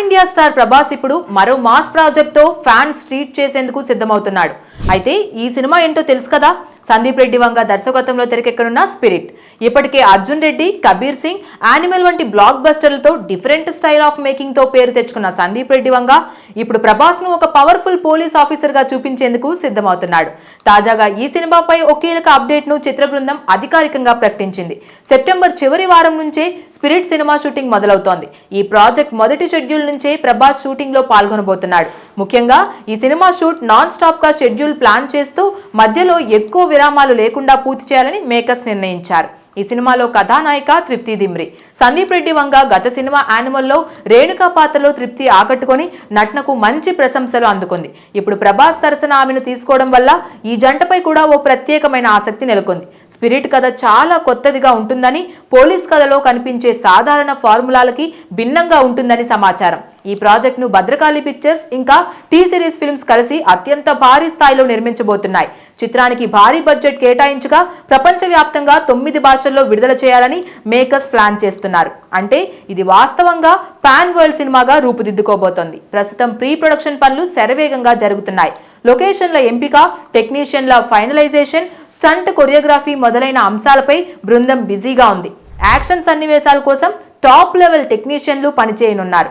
NTR star Prabhas ఇప్పుడు మరో mass ప్రాజెక్ట్తో fans treat చేసేందుకు సిద్ధమవుతున్నాడు. అయితే ఈ సినిమా ఏంటో తెలుసు కదా? సందీప్ రెడ్డి వంగ దర్శకత్వంలో తెరకెక్కనున్న స్పిరిట్. ఇప్పటికే అర్జున్ రెడ్డి కబీర్ సింగ్ యానిమల్ వంటి బ్లాక్ బస్టర్లతో డిఫరెంట్ స్టైల్ ఆఫ్ మేకింగ్తో పేరు తెచ్చుకున్న సందీప్ రెడ్డి వంగ ఇప్పుడు ప్రభాస్ను ఒక పవర్ఫుల్ పోలీస్ ఆఫీసర్గా చూపించేందుకు సిద్ధమవుతున్నాడు. తాజాగా ఈ సినిమాపై ఒక కీలక అప్డేట్ను చిత్ర బృందం అధికారికంగా ప్రకటించింది. సెప్టెంబర్ చివరి వారం నుంచే స్పిరిట్ సినిమా షూటింగ్ మొదలవుతోంది. ఈ ప్రాజెక్ట్ మొదటి షెడ్యూల్ నుంచే ప్రభాస్ షూటింగ్లో పాల్గొనబోతున్నాడు. ముఖ్యంగా ఈ సినిమా షూట్ నాన్ స్టాప్గా షెడ్యూల్ ప్లాన్ చేస్తూ మధ్యలో ఎక్కువ విరామాలు లేకుండా పూర్తి చేయాలని మేకర్స్ నిర్ణయించారు. ఈ సినిమాలో కథానాయిక తృప్తి దిమ్రి సందీప్ రెడ్డి వంగ గత సినిమా యానిమల్లో రేణుకా పాత్రలో తృప్తి ఆకట్టుకొని నటనకు మంచి ప్రశంసలు అందుకుంది. ఇప్పుడు ప్రభాస్ సరసన ఆమెను తీసుకోవడం వల్ల ఈ జంటపై కూడా ఓ ప్రత్యేకమైన ఆసక్తి నెలకొంది. స్పిరిట్ కథ చాలా కొత్తదిగా ఉంటుందని పోలీస్ కథలో కనిపించే సాధారణ ఫార్ములాలకి భిన్నంగా ఉంటుందని సమాచారం. ఈ ప్రాజెక్ట్ను భద్రకాళి పిక్చర్స్ ఇంకా టీ సిరీస్ ఫిల్మ్స్ కలిసి అత్యంత భారీ స్థాయిలో నిర్మించబోతున్నాయి. చిత్రానికి భారీ బడ్జెట్ కేటాయించగా ప్రపంచవ్యాప్తంగా తొమ్మిది భాషల్లో విడుదల చేయాలని మేకర్స్ ప్లాన్ చేస్తున్నారు. అంటే ఇది వాస్తవంగా పాన్ వరల్డ్ సినిమాగా రూపుదిద్దుకోబోతోంది. ప్రస్తుతం ప్రీ ప్రొడక్షన్ పనులు శరవేగంగా జరుగుతున్నాయి. లొకేషన్ల ఎంపిక టెక్నీషియన్ల ఫైనలైజేషన్ స్టంట్ కొరియోగ్రఫీ మొదలైన అంశాలపై బృందం బిజీగా ఉంది. యాక్షన్ సన్నివేశాల కోసం టాప్ లెవెల్ టెక్నీషియన్లు పనిచేయనున్నారు.